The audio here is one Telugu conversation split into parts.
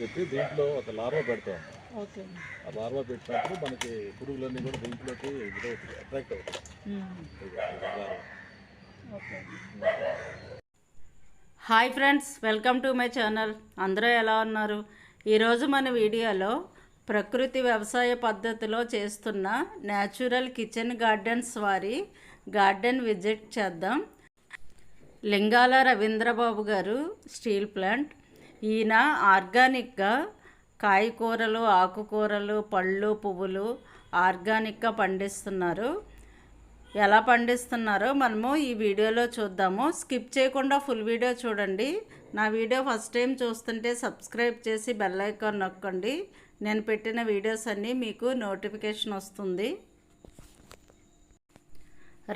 చెప్పి దీంట్లో ఒక లార్వా పెడతాం ఆ లార్వా పెట్టినప్పుడు మనకి పురుగులన్నీ కూడా దీంట్లోకి ఇదవుతాయి అట్రాక్ట్ అవుతాయి. Hi friends welcome to my channel. అందరూ ఎలా ఉన్నారు? ఈరోజు మన వీడియోలో ప్రకృతి వ్యవసాయ పద్ధతిలో చేస్తున్న న్యాచురల్ కిచెన్ గార్డెన్స్ వారి గార్డెన్ విజిట్ చేద్దాం. లింగాల రవీంద్రబాబు గారు స్టీల్ ప్లాంట్ ఈయన ఆర్గానిక్గా కాయకూరలు ఆకుకూరలు పళ్ళు పువ్వులు ఆర్గానిక్గా పండిస్తున్నారు. ఎలా పండిస్తున్నారో మనము ఈ వీడియోలో చూద్దాము. స్కిప్ చేయకుండా ఫుల్ వీడియో చూడండి. నా వీడియో ఫస్ట్ టైం చూస్తుంటే సబ్స్క్రైబ్ చేసి బెల్ ఐకాన్ నొక్కండి. నేను పెట్టిన వీడియోస్ అన్నీ మీకు నోటిఫికేషన్ వస్తుంది.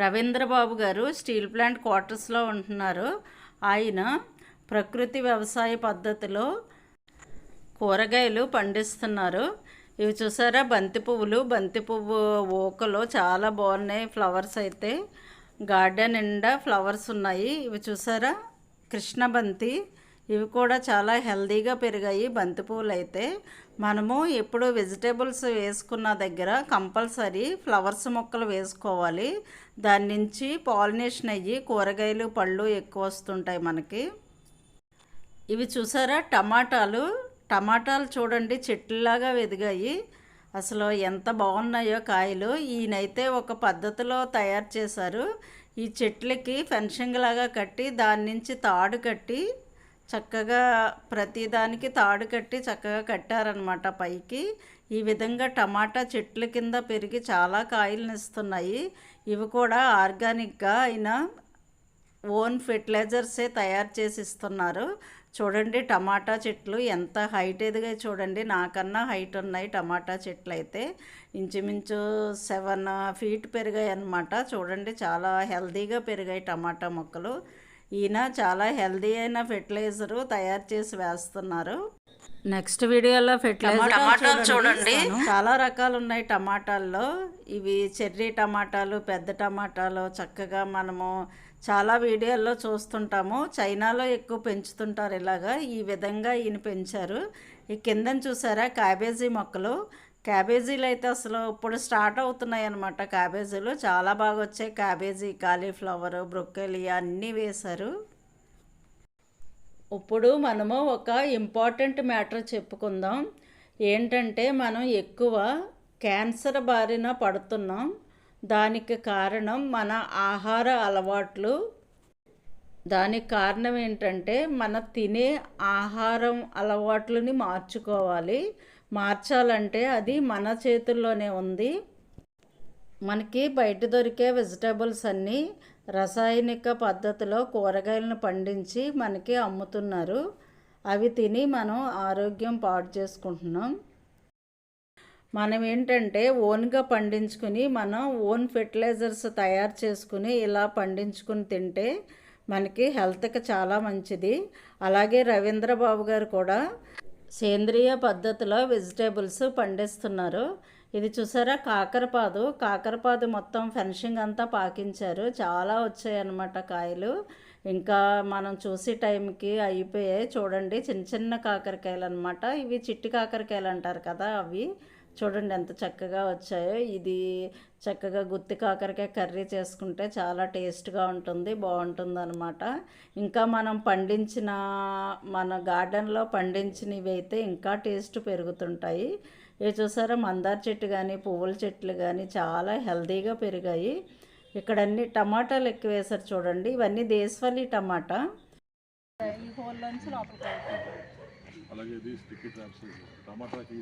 రవీంద్రబాబు గారు స్టీల్ ప్లాంట్ క్వార్టర్స్లో ఉంటున్నారు. ఆయన ప్రకృతి వ్యవసాయ పద్ధతిలో కూరగాయలు పండిస్తున్నారు. ఇవి చూసారా? బంతి పువ్వులు. బంతి పువ్వు ఓకలు చాలా బాగున్నాయి ఫ్లవర్స్ అయితే. గార్డెన్ నిండా ఫ్లవర్స్ ఉన్నాయి. ఇవి చూసారా? కృష్ణ బంతి. ఇవి కూడా చాలా హెల్దీగా పెరిగాయి బంతి పువ్వులు అయితే. మనము ఎప్పుడు వెజిటేబుల్స్ వేసుకున్న దగ్గర కంపల్సరీ ఫ్లవర్స్ మొక్కలు వేసుకోవాలి. దాని నుంచి పాలినేషన్ అయ్యి కూరగాయలు పళ్ళు ఎక్కువ వస్తుంటాయి మనకి. ఇవి చూసారా? టమాటాలు. టమాటాలు చూడండి చెట్లలాగా ఎదిగాయి అసలు ఎంత బాగున్నాయో కాయలు. ఈయనైతే ఒక పద్ధతిలో తయారు చేశారు. ఈ చెట్లకి ఫెన్షింగ్ లాగా కట్టి దాని నుంచి తాడు కట్టి చక్కగా ప్రతిదానికి తాడు కట్టి చక్కగా కట్టారనమాట పైకి. ఈ విధంగా టమాటా చెట్ల కింద పెరిగి చాలా కాయలను ఇస్తున్నాయి ఇవి కూడా ఆర్గానిక్గా అయినా ఓన్ ఫెర్టిలైజర్సే తయారు చేసి ఇస్తున్నారు. చూడండి టమాటా చెట్లు ఎంత హైట్ ఎదిగాయి చూడండి నాకన్నా హైట్ ఉన్నాయి టమాటా చెట్లు అయితే ఇంచుమించు సెవెన్ ఫీట్ పెరిగాయి అన్నమాట చూడండి చాలా హెల్తీగా పెరిగాయి టమాటా మొక్కలు. ఈయన చాలా హెల్తీ అయిన ఫెర్టిలైజరు తయారు చేసి వేస్తున్నారు. నెక్స్ట్ వీడియోలో ఫెర్టిలైజర్ చూడండి చాలా రకాలు ఉన్నాయి టమాటాల్లో. ఇవి చెర్రీ టమాటాలు పెద్ద టమాటాలు చక్కగా మనము చాలా వీడియోల్లో చూస్తుంటాము. చైనాలో ఎక్కువ పెంచుతుంటారు ఇలాగా. ఈ విధంగా ఈయన పెంచారు. ఈ కిందన చూసారా? క్యాబేజీ మొక్కలు. క్యాబేజీలు అయితే అసలు ఇప్పుడు స్టార్ట్ అవుతున్నాయి అన్నమాట క్యాబేజీలు. చాలా బాగా వచ్చాయి. క్యాబేజీ కాలీఫ్లవర్ బ్రొక్కలి అన్నీ వేశారు. ఇప్పుడు మనము ఒక ఇంపార్టెంట్ మ్యాటర్ చెప్పుకుందాం. ఏంటంటే మనం ఎక్కువ క్యాన్సర్ బారిన పడుతున్నాం. దానికి కారణం మన ఆహార అలవాట్లు. దానికి కారణం ఏంటంటే మన తినే ఆహారం అలవాట్లని మార్చుకోవాలి. మార్చాలంటే అది మన చేతుల్లోనే ఉంది. మనకి బయట దొరికే వెజిటేబుల్స్ అన్నీ రసాయనిక పద్ధతిలో కూరగాయలను పండించి మనకి అమ్ముతున్నారు. అవి తిని మనం ఆరోగ్యం పాడు చేసుకుంటున్నాం. మనం ఏంటంటే ఓన్గా పండించుకుని మనం ఓన్ ఫెర్టిలైజర్స్ తయారు చేసుకుని ఇలా పండించుకుని తింటే మనకి హెల్త్కి చాలా మంచిది. అలాగే రవీంద్రబాబు గారు కూడా సేంద్రియ పద్ధతిలో వెజిటేబుల్స్ పండిస్తున్నారు. ఇది చూసారా? కాకరపాదు. కాకరపాదు మొత్తం ఫెన్షింగ్ అంతా పాకించారు. చాలా వచ్చాయన్నమాట కాయలు. ఇంకా మనం చూసే టైంకి అయిపోయాయి. చూడండి చిన్న చిన్న కాకరకాయలు అనమాట ఇవి చిట్టి కాకరకాయలు అంటారు కదా అవి. చూడండి ఎంత చక్కగా వచ్చాయో. ఇది చక్కగా గుత్తి కాకరకాయ కర్రీ చేసుకుంటే చాలా టేస్ట్గా ఉంటుంది బాగుంటుంది అనమాట ఇంకా మనం పండించిన మన గార్డెన్లో పండించినవి అయితే ఇంకా టేస్ట్ పెరుగుతుంటాయి. ఇవి చూసారా మందార చెట్టు కానీ పువ్వుల చెట్లు కానీ చాలా హెల్తీగా పెరిగాయి. ఇక్కడ అన్ని టమాటాలు ఎక్కువ వేశారు చూడండి. ఇవన్నీ దేశవాళీ టమాటా. ఈ హోల్లోంచి లోపలికి అలాగే ఇది స్టిక్కీ ట్రాప్స్ టమాటాకి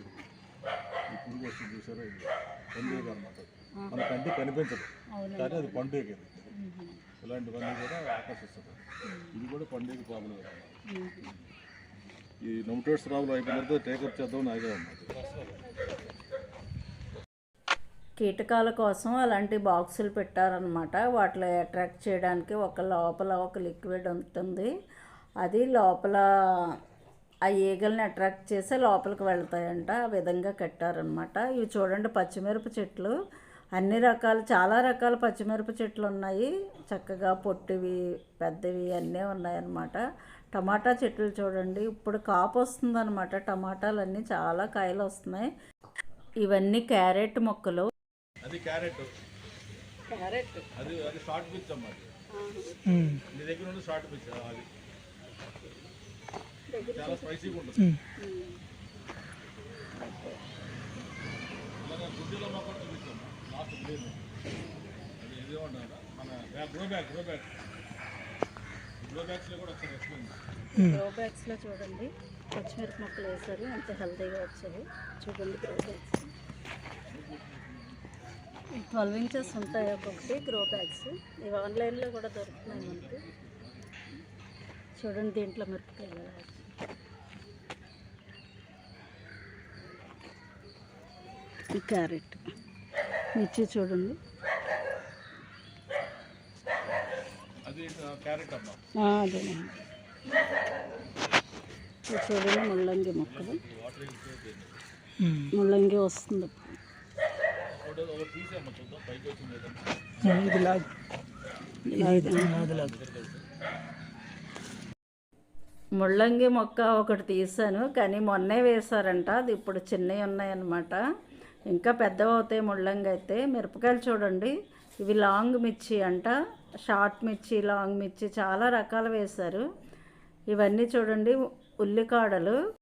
ఈ పురుగు వస్తుంది చూసారా? ఇది పండుగ అనమాట మన కంటి కనిపించదు. కానీ అది పండుగ ఇలాంటివన్నీ కూడా ఆకర్షిస్తుంది. ఇది కూడా పండుగ ప్రాబ్లం ఈ నమ్టోడ్స్ ప్రాబ్లం టేకప్ చేద్దాం నాగే ఉన్నది కీటకాల కోసం అలాంటి బాక్సులు పెట్టారనమాట వాటిలో అట్రాక్ట్ చేయడానికి ఒక లోపల ఒక లిక్విడ్ ఉంటుంది. అది లోపల ఆ ఈగల్ని అట్రాక్ట్ చేసి లోపలికి వెళ్తాయంట ఆ విధంగా కట్టారనమాట ఇవి చూడండి పచ్చిమిరప చెట్లు. అన్ని రకాలు చాలా రకాల పచ్చిమిరప చెట్లు ఉన్నాయి. చక్కగా పొట్టివి పెద్దవి అన్నీ ఉన్నాయన్నమాట. టమాటా చెట్లు చూడండి. ఇప్పుడు కాపు వస్తుందన్నమాట. టమాటాలన్నీ చాలా కాయలు వస్తున్నాయి. ఇవన్నీ క్యారెట్ మొక్కలు. అది క్యారెట్. క్యారెట్. అది అది షార్ట్ పిచ్ అమ్మా. నీ దగ్గర షార్ట్ పిచ్ అది. చాలా స్పైసీగా ఉంటుంది. ఇలాగ గుడ్డీలో మొక్క చూపించమ్మా లాస్ట్ గ్రీన్. అది ఇదేమంటారా మన bag grow bag grow bag grow బ్యాగ్స్లో కూడా ఒకసారి ఎక్స్ప్లెయిన్ గ్రో బ్యాగ్స్లో చూడండి. పచ్చిమిరప మొక్కలు వేసారు. ఎంత హెల్తీగా వచ్చాయి. చూడండి గ్రో బ్యాగ్స్ ట్వెల్వ్ ఇంచెస్ ఉంటాయి ఒక్కొక్కటి గ్రో బ్యాగ్స్ ఇవి ఆన్లైన్లో కూడా దొరుకుతున్నాయి మనకి. చూడండి దీంట్లో మిరపకాయలు ఈ క్యారెట్. మిర్చి చూడండి. అదేనండి చూడండి ముల్లంగి మొక్కలు. ముల్లంగి వస్తుంది. ముళ్ళంగి మొక్క ఒకటి తీసాను కానీ మొన్నే వేశారంట అది ఇప్పుడు చిన్నవి ఉన్నాయన్నమాట. ఇంకా పెద్దవి అవుతాయి అయితే మిరపకాయలు చూడండి. ఇవి లాంగ్ మిర్చి అంట. షార్ట్ మిర్చి లాంగ్ మిర్చి చాలా రకాలు వేశారు. ఇవన్నీ చూడండి ఉల్లికాడలు.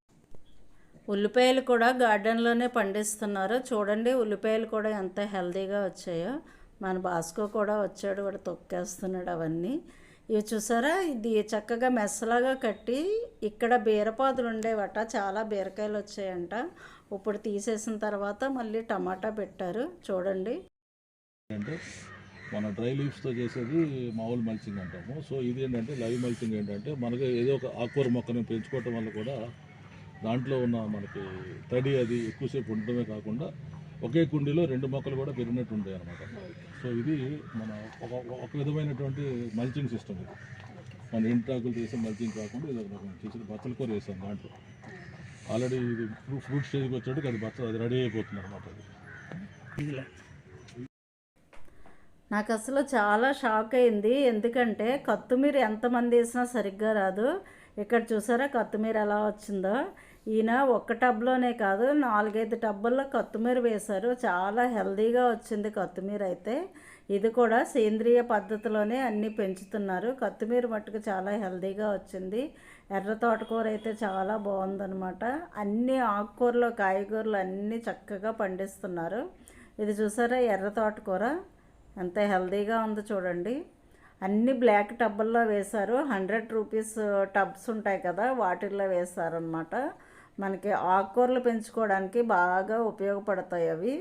ఉల్లిపాయలు కూడా గార్డెన్లోనే పండిస్తున్నారు. చూడండి ఉల్లిపాయలు కూడా ఎంత హెల్దీగా వచ్చాయో. మన బాస్కో కూడా వచ్చాడు కూడా తొక్కేస్తున్నాడు అవన్నీ. ఇవి చూసారా? ఇది చక్కగా మెస్సలాగా కట్టి ఇక్కడ బీరపాదులు ఉండేవట. చాలా బీరకాయలు వచ్చాయంట. ఇప్పుడు తీసేసిన తర్వాత మళ్ళీ టమాటా పెట్టారు. చూడండి. అంటే మన డ్రై లీవ్స్తో చేసేది మామూలు మల్చింగ్ అంటాము. సో ఇది ఏంటంటే లైవ్ మల్చింగ్ ఏంటంటే మనకి ఏదో ఒక ఆకుకూర మొక్కని పెంచుకోవటం వల్ల కూడా దాంట్లో ఉన్న మనకి తడి అది ఎక్కువసేపు ఉండటమే కాకుండా ఒకే కుండీలో రెండు మొక్కలు కూడా పెరిగినట్టు ఉంటాయి అనమాట సో ఇది మన ఒక ఒక విధమైనటువంటి మల్చింగ్ సిస్టమ్ ఇది. మన ఎంటాకులు చేసే మల్చింగ్ కాకుండా ఇది ఒక రకం బచ్చల కూర వేసాం దాంట్లో. ఆల్రెడీ ఇది ఫ్రూట్ స్టేజ్కి వచ్చేటికి అది బచ్చ అది రెడీ అయిపోతుంది అనమాట అది. నాకు అసలు చాలా షాక్ అయింది. ఎందుకంటే కొత్తిమీర ఎంతమంది వేసినా సరిగ్గా రాదు. ఇక్కడ చూసారా కొత్తిమీర ఎలా వచ్చిందో? ఈయన ఒక్క టబ్లోనే కాదు నాలుగైదు టబ్బుల్లో కొత్తిమీర వేశారు. చాలా హెల్తీగా వచ్చింది కొత్తిమీర అయితే. ఇది కూడా సేంద్రియ పద్ధతిలోనే అన్నీ పెంచుతున్నారు. కొత్తిమీర మట్టుకు చాలా హెల్తీగా వచ్చింది. ఎర్ర తోటకూర అయితే చాలా బాగుందనమాట అన్ని ఆకుకూరలు కాయగూరలు అన్నీ చక్కగా పండిస్తున్నారు. ఇది చూసారా ఎర్ర తోటకూర? ఎంత హెల్దీగా ఉందో చూడండి. అన్ని బ్లాక్ టబ్బుల్లో వేశారు. హండ్రెడ్ రూపీస్ టబ్స్ ఉంటాయి కదా వాటిల్లో వేశారనమాట మనకి ఆకుకూరలు పెంచుకోవడానికి బాగా ఉపయోగపడతాయి అవి.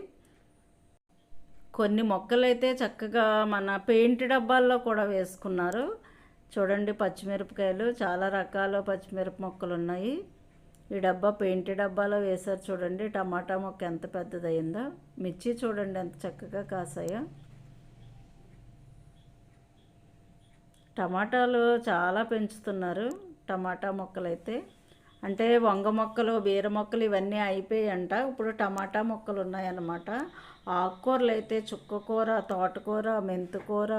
కొన్ని మొక్కలైతే చక్కగా మన పెయింట్ డబ్బాల్లో కూడా వేసుకున్నారు. చూడండి పచ్చిమిరపకాయలు చాలా రకాల పచ్చిమిరప మొక్కలు ఉన్నాయి ఈ డబ్బా పెయింట్ డబ్బాలో వేశారు చూడండి. టమాటా మొక్క ఎంత పెద్దదయ్యిందో మిర్చి చూడండి ఎంత చక్కగా కాసాయో. టమాటాలు చాలా పెంచుతున్నారు టమాటా మొక్కలు అయితే అంటే వంగ మొక్కలు బీర మొక్కలు ఇవన్నీ అయిపోయాయంట ఇప్పుడు టమాటా మొక్కలు ఉన్నాయన్నమాట ఆకుకూరలు అయితే చుక్కకూర తోటకూర మెంతుకూర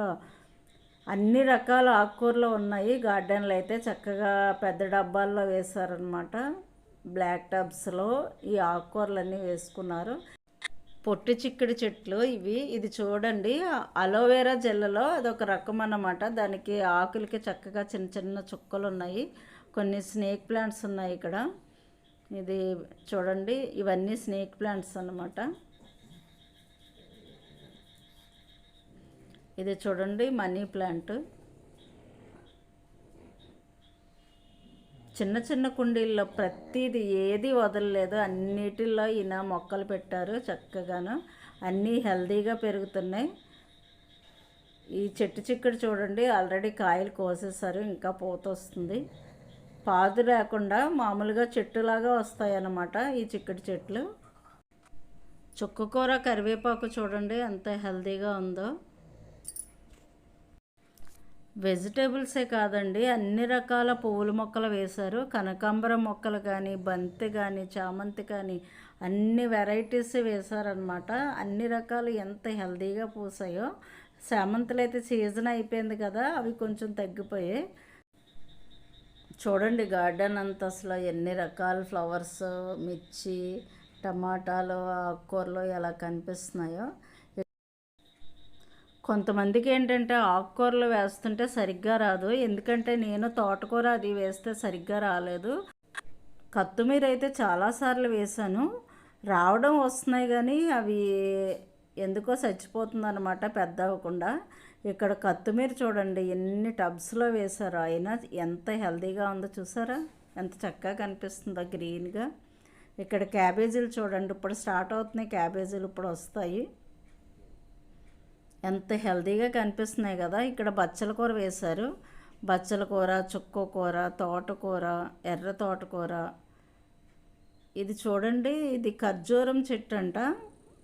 అన్ని రకాల ఆకుకూరలు ఉన్నాయి. గార్డెన్లో అయితే చక్కగా పెద్ద డబ్బాల్లో వేశారనమాట బ్లాక్ టబ్స్లో ఈ ఆకుకూరలన్నీ వేసుకున్నారు. పొట్టి చిక్కుడు చెట్లు ఇవి. ఇది చూడండి అలోవెరా జెల్లలో అదొక రకం అన్నమాట దానికి ఆకులకి చక్కగా చిన్న చిన్న చుక్కలు ఉన్నాయి కొన్ని స్నేక్ ప్లాంట్స్ ఉన్నాయి ఇక్కడ. ఇది చూడండి ఇవన్నీ స్నేక్ ప్లాంట్స్ అన్నమాట. ఇది చూడండి మనీ ప్లాంట్. చిన్న చిన్న కుండీల్లో ప్రతిది ఏది వదలలేదు. అన్నిటిలో ఈయన మొక్కలు పెట్టారు చక్కగాను. అన్నీ హెల్దీగా పెరుగుతున్నాయి. ఈ చెట్టు చిక్కుడు చూడండి ఆల్రెడీ కాయలు కోసేసారు ఇంకా పూత వస్తుంది. పాదు లేకుండా మామూలుగా చెట్టులాగా వస్తాయన్నమాట ఈ చిక్కుడు చెట్లు. చుక్కకూర కరివేపాకు చూడండి ఎంత హెల్దీగా ఉందో. వెజిటేబుల్సే కాదండి అన్ని రకాల పువ్వుల మొక్కలు వేశారు. కనకాంబర మొక్కలు కానీ బంతి కానీ చామంతి కానీ అన్ని వెరైటీస్ వేశారనమాట అన్ని రకాలు ఎంత హెల్దీగా పూసాయో. చామంతులు అయితే సీజన్ అయిపోయింది కదా అవి కొంచెం తగ్గిపోయాయి. చూడండి గార్డెన్ అంతా అసలు ఎన్ని రకాల ఫ్లవర్స్ మిర్చి టమాటాలు ఆకుకూరలు ఎలా కనిపిస్తున్నాయో. కొంతమందికి ఏంటంటే ఆకుకూరలు వేస్తుంటే సరిగ్గా రాదు. ఎందుకంటే నేను తోటకూర అది వేస్తే సరిగ్గా రాలేదు. కత్తిమీర అయితే చాలాసార్లు వేశాను. రావడం వస్తున్నాయి కానీ అవి ఎందుకో చచ్చిపోతుందన్నమాట పెద్ద అవ్వకుండా ఇక్కడ కత్తిమీర చూడండి ఎన్ని టబ్స్లో వేశారు అయినా ఎంత హెల్దీగా ఉందో చూసారా? ఎంత చక్కగా కనిపిస్తుందో గ్రీన్గా. ఇక్కడ క్యాబేజీలు చూడండి ఇప్పుడు స్టార్ట్ అవుతున్నాయి క్యాబేజీలు ఇప్పుడు వస్తాయి. ఎంత హెల్తీగా కనిపిస్తున్నాయి కదా. ఇక్కడ బచ్చల కూర వేశారు. బచ్చల కూర చుక్క కూర తోటకూర ఎర్ర తోటకూర. ఇది చూడండి ఇది ఖర్జూరం చెట్టు అంట.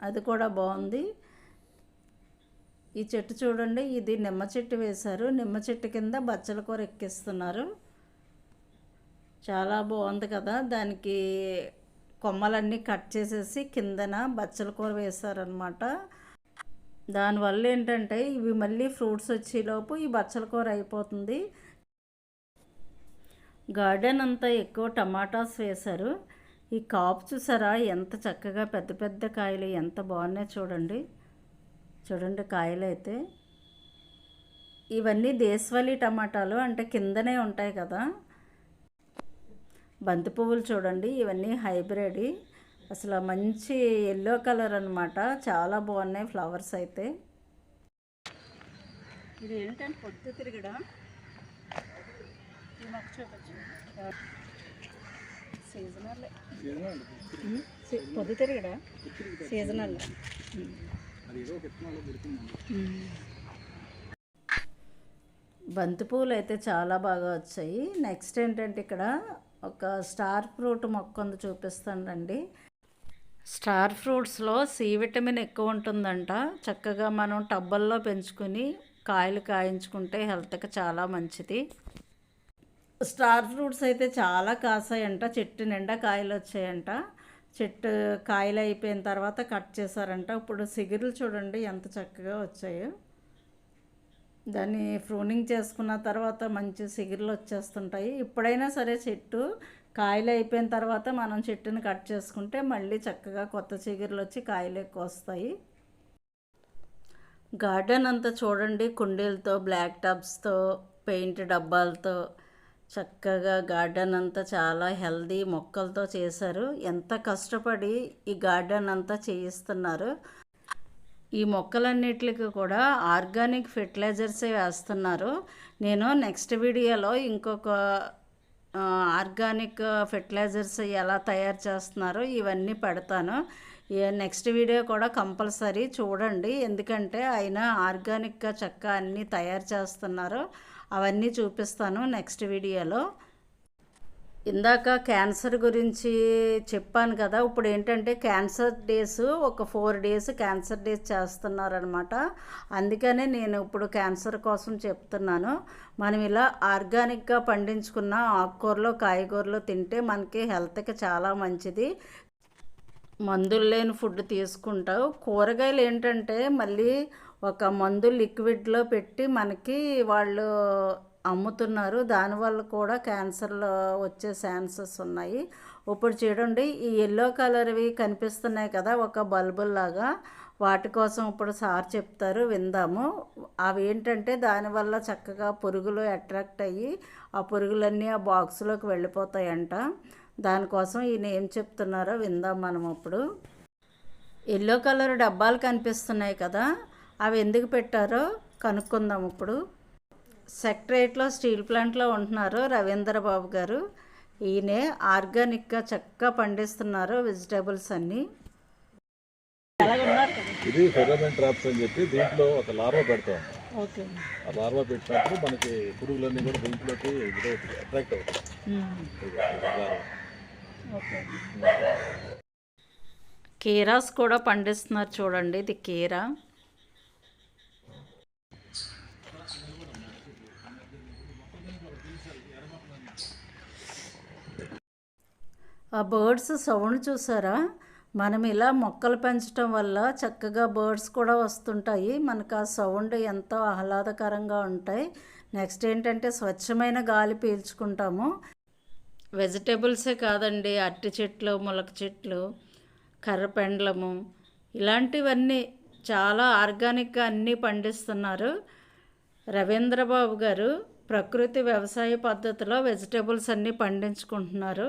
అది కూడా బాగుంది. ఈ చెట్టు చూడండి ఇది నిమ్మ చెట్టు వేశారు. నిమ్మ చెట్టు కింద బచ్చల కూర ఎక్కిస్తున్నారు. చాలా బాగుంది కదా. దానికి కొమ్మలన్నీ కట్ చేసేసి కిందన బచ్చల కూర వేశారనమాట దానివల్ల ఏంటంటే ఇవి మళ్ళీ ఫ్రూట్స్ వచ్చేలోపు ఈ బచ్చల కూర అయిపోతుంది. గార్డెన్ అంతా ఎక్కువ టమాటాస్ వేశారు. ఈ కాపు చూసారా? ఎంత చక్కగా పెద్ద పెద్ద కాయలు ఎంత బాగున్నాయి చూడండి. చూడండి కాయలు అయితే ఇవన్నీ దేశవాళీ టమాటాలు అంటే కిందనే ఉంటాయి కదా. బంతి పువ్వులు చూడండి ఇవన్నీ హైబ్రిడ్. అసలు మంచి ఎల్లో కలర్ అనమాట చాలా బాగున్నాయి ఫ్లవర్స్ అయితే. ఇది ఏంటంటే పొద్దు తిరగడం? సీజనల్ పొద్దు తిరగడా? సీజనల్ బంతిపూలు అయితే చాలా బాగా వచ్చాయి. నెక్స్ట్ ఏంటంటే ఇక్కడ ఒక స్టార్ ఫ్రూట్ మొక్క ఉంది చూపిస్తానండి స్టార్ ఫ్రూట్స్లో సి విటమిన్ ఎక్కువ ఉంటుందంట. చక్కగా మనం టబ్బల్లో పెంచుకుని కాయలు కాయించుకుంటే హెల్త్కి చాలా మంచిది. స్టార్ ఫ్రూట్స్ అయితే చాలా కాసాయంట. చెట్టు నిండా కాయలు వచ్చాయంట. చెట్టు కాయలు అయిపోయిన తర్వాత కట్ చేశారంట. ఇప్పుడు సిగురులు చూడండి ఎంత చక్కగా వచ్చాయో. దాన్ని ఫ్రూనింగ్ చేసుకున్న తర్వాత మంచి సిగురులు వచ్చేస్తుంటాయి. ఇప్పుడైనా సరే చెట్టు కాయలు అయిపోయిన తర్వాత మనం చెట్టుని కట్ చేసుకుంటే మళ్ళీ చక్కగా కొత్త చిగురులు వచ్చి కాయలు ఎక్కువ వస్తాయి. గార్డెన్ అంతా చూడండి కుండీలతో బ్లాక్ టబ్స్తో పెయింట్ డబ్బాలతో చక్కగా గార్డెన్ అంతా చాలా హెల్దీ మొక్కలతో చేశారు. ఎంత కష్టపడి ఈ గార్డెన్ అంతా చేయిస్తున్నారు. ఈ మొక్కలన్నిటికి కూడా ఆర్గానిక్ ఫెర్టిలైజర్సే వేస్తున్నారు. నేను నెక్స్ట్ వీడియోలో ఇంకొక ఆర్గానిక్ ఫెర్టిలైజర్స్ ఎలా తయారు చేస్తున్నారో ఇవన్నీ పెడతాను. నెక్స్ట్ వీడియో కూడా కంపల్సరీ చూడండి. ఎందుకంటే ఆయన ఆర్గానిక్గా చక్క అన్నీ తయారు చేస్తున్నారు. అవన్నీ చూపిస్తాను నెక్స్ట్ వీడియోలో. ఇందాక క్యాన్సర్ గురించి చెప్పాను కదా ఇప్పుడు ఏంటంటే క్యాన్సర్ డేస్ ఒక ఫోర్ డేస్ క్యాన్సర్ డేస్ చేస్తున్నారనమాట అందుకనే నేను ఇప్పుడు క్యాన్సర్ కోసం చెప్తున్నాను. మనం ఇలా ఆర్గానిక్గా పండించుకున్న ఆకుకూరలు కాయగూరలు తింటే మనకి హెల్త్కి చాలా మంచిది. మందులు లేని ఫుడ్ తీసుకుంటావు. కూరగాయలు ఏంటంటే మళ్ళీ ఒక మందు లిక్విడ్లో పెట్టి మనకి వాళ్ళు అమ్ముతున్నారు. దానివల్ల కూడా క్యాన్సర్లో వచ్చే ఛాన్సెస్ ఉన్నాయి. ఇప్పుడు చూడండి ఈ ఎల్లో కలర్వి కనిపిస్తున్నాయి కదా ఒక బల్బుల్లాగా వాటి కోసం ఇప్పుడు సార్ చెప్తారు విందాము. అవి ఏంటంటే దానివల్ల చక్కగా పురుగులు అట్రాక్ట్ అయ్యి ఆ పురుగులన్నీ ఆ బాక్స్లోకి వెళ్ళిపోతాయంట. దానికోసం ఈయన ఏం చెప్తున్నారో విందాం మనం ఇప్పుడు ఎల్లో కలర్ డబ్బాలు కనిపిస్తున్నాయి కదా అవి ఎందుకు పెట్టారో కనుక్కుందాం ఇప్పుడు. సెక్టరేట్లో స్టీల్ ప్లాంట్లో ఉంటున్నారు రవీంద్ర బాబు గారు. ఈయనే ఆర్గానిక్గా చక్కగా పండిస్తున్నారు వెజిటేబుల్స్ అన్నీ. ఇది ఫెరోమెన్ ట్రాప్స్ అని చెప్పి దీంట్లో ఒక లార్వా పెడతాం. ఓకే. ఆ లార్వా పెట్టినప్పుడు మనకి పురుగులన్నీ కూడా దీంట్లోకి అట్రాక్ట్ అవుతాయి కీరాస్ కూడా పండిస్తున్నారు చూడండి ఇది కీరా. ఆ బర్డ్స్ సౌండ్ చూసారా? మనం ఇలా మొక్కలు పెంచడం వల్ల చక్కగా బర్డ్స్ కూడా వస్తుంటాయి. మనకు ఆ సౌండ్ ఎంతో ఆహ్లాదకరంగా ఉంటాయి. నెక్స్ట్ ఏంటంటే స్వచ్ఛమైన గాలి పీల్చుకుంటాము. వెజిటేబుల్సే కాదండి అరటి చెట్లు ములక చెట్లు కర్రపెండలము ఇలాంటివన్నీ చాలా ఆర్గానిక్గా అన్నీ పండిస్తున్నారు. రవీంద్రబాబు గారు ప్రకృతి వ్యవసాయ పద్ధతిలో వెజిటేబుల్స్ అన్నీ పండించుకుంటున్నారు.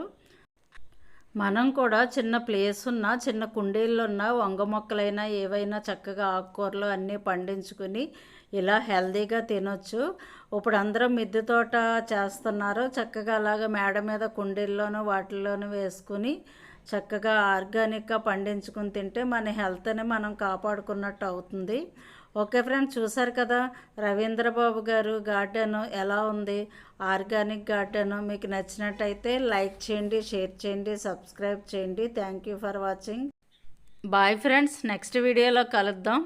మనం కూడా చిన్న ప్లేస్ ఉన్నా చిన్న కుండీల్లో ఉన్న వంగ మొక్కలైనా ఏవైనా చక్కగా ఆకుకూరలు అన్నీ పండించుకుని ఇలా హెల్తీగా తినొచ్చు. ఇప్పుడు అందరం మిద్దె తోట చేస్తున్నారు. చక్కగా అలాగ మేడ మీద కుండీల్లోనూ వాటిల్లోనూ వేసుకుని చక్కగా ఆర్గానిక్గా పండించుకుని తింటే మన హెల్త్ని మనం కాపాడుకున్నట్టు అవుతుంది. ఓకే ఫ్రెండ్స్ చూసారు కదా? రవీంద్రబాబు గారు గార్డెన్ ఎలా ఉంది? ఆర్గానిక్ గార్డెన్ మీకు నచ్చినట్టయితే లైక్ చేయండి షేర్ చేయండి సబ్స్క్రైబ్ చేయండి. Thank you for watching. Bye friends next వీడియోలో కలుద్దాం.